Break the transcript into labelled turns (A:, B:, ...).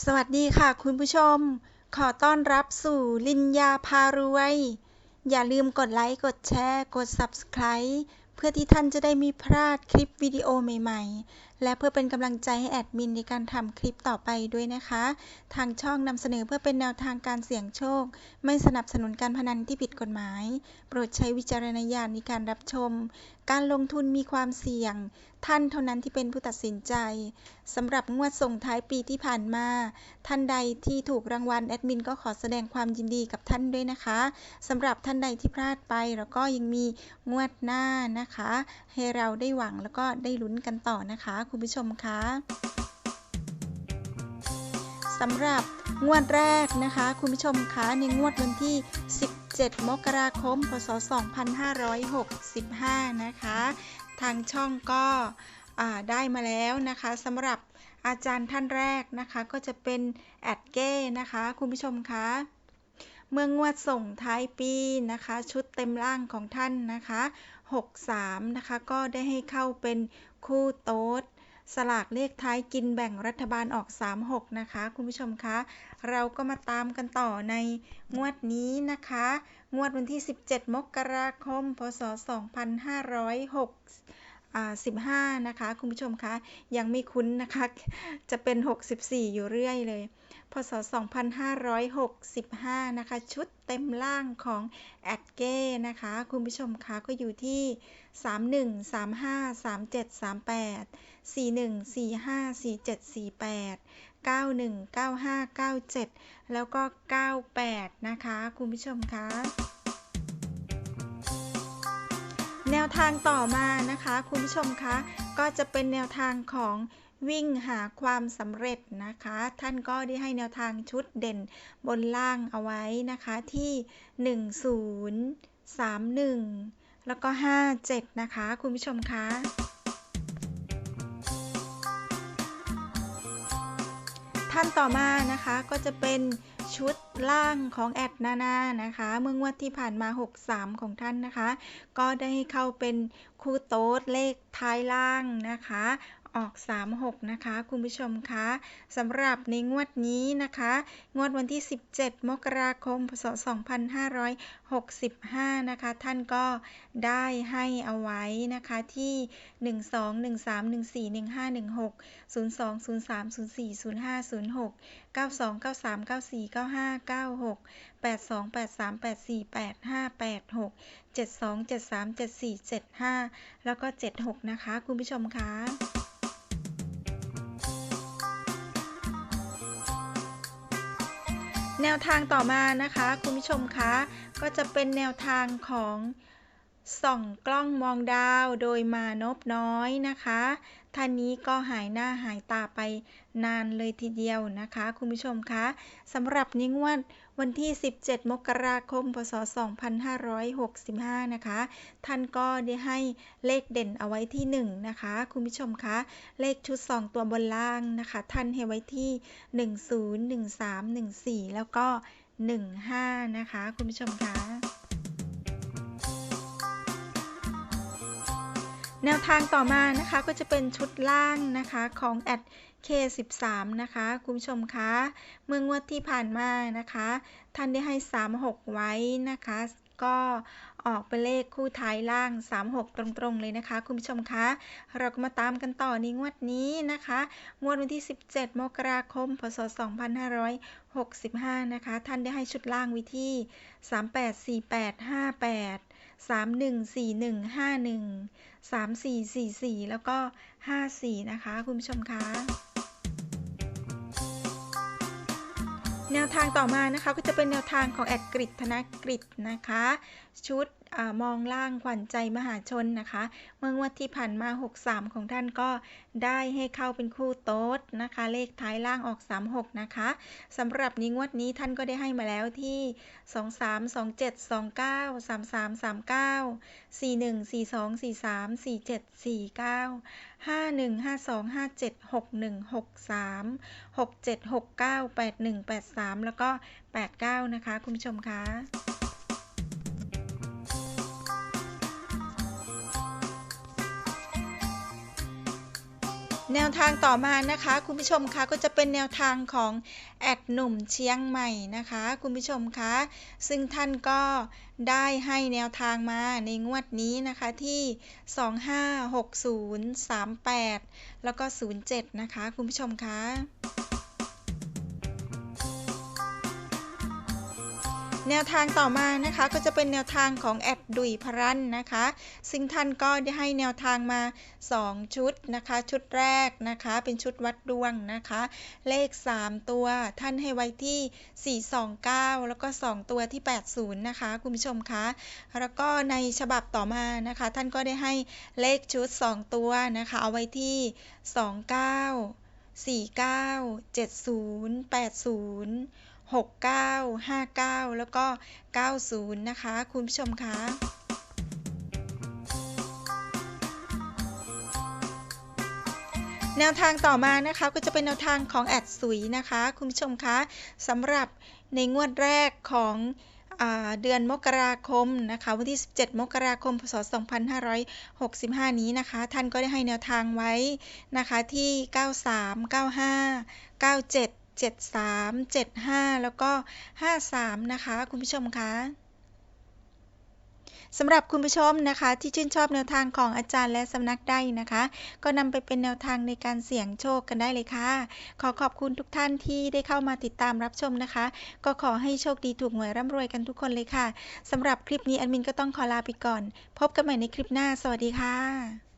A: สวัสดีค่ะคุณผู้ชม ขอต้อนรับสู่ลินยาพารวย อย่าลืมกดไลค์ กดแชร์ กด Subscribe เพื่อที่ท่านจะได้ไม่พลาดคลิปวิดีโอใหม่ ๆ และเพื่อเป็นกำลังใจให้แอดมินในการทำคลิปต่อไปด้วยนะคะ ทางช่องนำเสนอเพื่อเป็นแนวทางการเสี่ยงโชค ไม่สนับสนุนการพนันที่ผิดกฎหมาย โปรดใช้วิจารณญาณในการรับชม การลงทุนมีความเสี่ยง ท่านเท่านั้นที่เป็นผู้ตัดสินใจสำหรับงวดส่งท้ายปีที่ผ่านมา ท่านใดที่ถูกรางวัลแอดมินก็ขอแสดงความยินดีกับท่านด้วยนะคะสำหรับท่านใดที่พลาดไปแล้วก็ยังมีงวดหน้านะคะ ให้เราได้หวังแล้วก็ได้ลุ้นกันต่อนะคะคุณผู้ชมคะสำหรับงวดแรกนะคะ คุณผู้ชมคะในงวดวันที่ 17 มกราคม พศ 2565 นะคะ ทางช่องก็ได้มาแล้วนะคะสำหรับอาจารย์ท่านแรกนะคะ ก็จะเป็นแอดเก้นะคะ คุณผู้ชมคะเมื่องวดส่งท้ายปีนะคะ ชุดเต็มล่างของท่านนะคะ 63 นะคะ ก็ได้ให้เข้าเป็นคู่โต๊ด สลากเลขท้ายกินแบ่งรัฐบาลออก 36 นะคะ คุณผู้ชมคะ เราก็มาตามกันต่อในงวดนี้นะคะ งวดวันที่ 17 มกราคม พศ 2506 15 นะคะ คุณผู้ชมคะ ยังไม่คุ้นนะคะ จะเป็น 64 อยู่เรื่อยเลย พศ 2565 นะคะ ชุดเต็มล่างของแอดเก้นะคะ คุณผู้ชมคะก็อยู่ที่ 31 35 37 38 41 45 47 48 91 95 97 แล้วก็ 98 นะคะ คุณผู้ชมคะแนวทางต่อมานะคะ คุณผู้ชมคะก็จะเป็นแนวทางของ วิ่งหาความสำเร็จนะคะ ท่านก็ได้ให้แนวทางชุดเด่นบนล่างเอาไว้นะคะที่ 10 31 แล้วก็ 57 นะคะ คุณผู้ชมคะท่านต่อมานะคะก็จะเป็นชุดล่างของแอดนานานะคะ เมื่องวดที่ผ่านมา 63 ของท่านนะคะ ก็ได้เข้าเป็นคู่โต๊ดเลขท้ายล่างนะคะ ออก 36 นะคะ คุณผู้ชมคะสำหรับในงวดนี้นะคะ งวดวันที่ 17 มกราคม พศ 2565 นะคะ ท่านก็ได้ให้เอาไว้นะคะที่ 1213141516 0203040506 9293949596 8283848586 72737475 แล้วก็ 76 นะคะ คุณผู้ชมคะ แนวทางต่อมานะคะ คุณผู้ชมคะก็จะเป็นแนวทางของส่องกล้องมองดาวโดยมานบน้อยนะคะท่านนี้ก็หายหน้าหายตาไปนานเลยทีเดียวนะคะ คุณผู้ชมคะสำหรับนิ้งวัน วันที่ 17 มกราคม พศ 2565 นะคะ ท่านก็ได้ให้เลขเด่นเอาไว้ที่ 1 นะคะ คุณผู้ชมคะ เลขชุด 2 ตัวบนล่างนะคะ ท่านให้ไว้ที่ 10 13 14 แล้วก็ 15 นะคะ คุณผู้ชมคะแนวทางต่อมานะคะก็จะเป็นชุดล่างนะคะของแอด K13 นะคะคุณผู้ชมคะเมื่องวดที่ผ่านมานะคะ ท่านได้ให้ 36 ไว้นะคะ ก็ออกเป็นเลขคู่ท้ายล่าง 36 ตรงๆ เลยนะคะ คุณผู้ชมคะ เราก็มาตามกันต่อในงวดนี้นะคะ งวดวันที่ 17 มกราคม พศ 2565 นะคะ ท่านได้ให้ชุดล่างวิธี384858 314151 3444 แล้วก็ 54 นะคะ คุณผู้ชมคะ แนวทางต่อมานะคะก็จะเป็นแนวทางของแอดกริดธนกฤษนะคะ ชุด มองล่างขวัญใจมหาชนนะคะ เมื่องวดที่ผ่านมา 63 ของท่านก็ได้ให้เข้าเป็นคู่โต๊ดนะคะ เลขท้ายล่างออก 36 นะคะสำหรับนี้งวดนี้ท่านก็ได้ให้มาแล้วที่ 23 27 29 33 39 41 42 43 47 49 51 52 57 61 63 67 69 81 83 แล้วก็ 89 นะคะ คุณผู้ชมคะ แนวทางต่อมานะคะ คุณผู้ชมคะก็จะเป็นแนวทางของแอดหนุ่มเชียงใหม่นะคะ คุณผู้ชมคะซึ่งท่านก็ได้ให้แนวทางมาในงวดนี้นะคะที่ 256038 แล้วก็ 07 นะคะ คุณผู้ชมคะ แนวทางต่อมานะคะก็จะเป็นแนวทางของแอดดุยพรันนะคะ ซึ่งท่านก็ได้ให้แนวทางมา 2 ชุดนะคะ ชุดแรกนะคะ เป็นชุดวัดดวงนะคะ เลข 3 ตัวท่านให้ไว้ที่ 429 แล้วก็ 2 ตัวที่ 80 นะคะ คุณผู้ชมคะ แล้วก็ในฉบับต่อมานะคะ ท่านก็ได้ให้เลขชุด 2 ตัวนะคะ เอาไว้ที่ 29 49 70 80 69 59 แล้วก็ 90 นะคะ คุณผู้ชมคะแนวทางต่อมานะคะก็จะเป็นแนวทางของแอดสุยนะคะ คุณผู้ชมคะสำหรับในงวดแรกของเดือนมกราคมนะคะวันที่ 17 มกราคม พศ 2565 นี้นะคะ ท่านก็ได้ให้แนวทางไว้นะคะที่ 93 95 97 73 75 แล้วก็ 53 นะคะ คุณผู้ชมคะสำหรับคุณผู้ชมนะคะ ที่ชื่นชอบแนวทางของอาจารย์และสำนักได้นะคะ ก็นำไปเป็นแนวทางในการเสี่ยงโชคกันได้เลยค่ะ ขอขอบคุณทุกท่านที่ได้เข้ามาติดตามรับชมนะคะ ก็ขอให้โชคดีถูกหวยร่ำรวยกันทุกคนเลยค่ะสำหรับคลิปนี้แอดมินก็ต้องขอลาไปก่อน พบกันใหม่ในคลิปหน้า สวัสดีค่ะ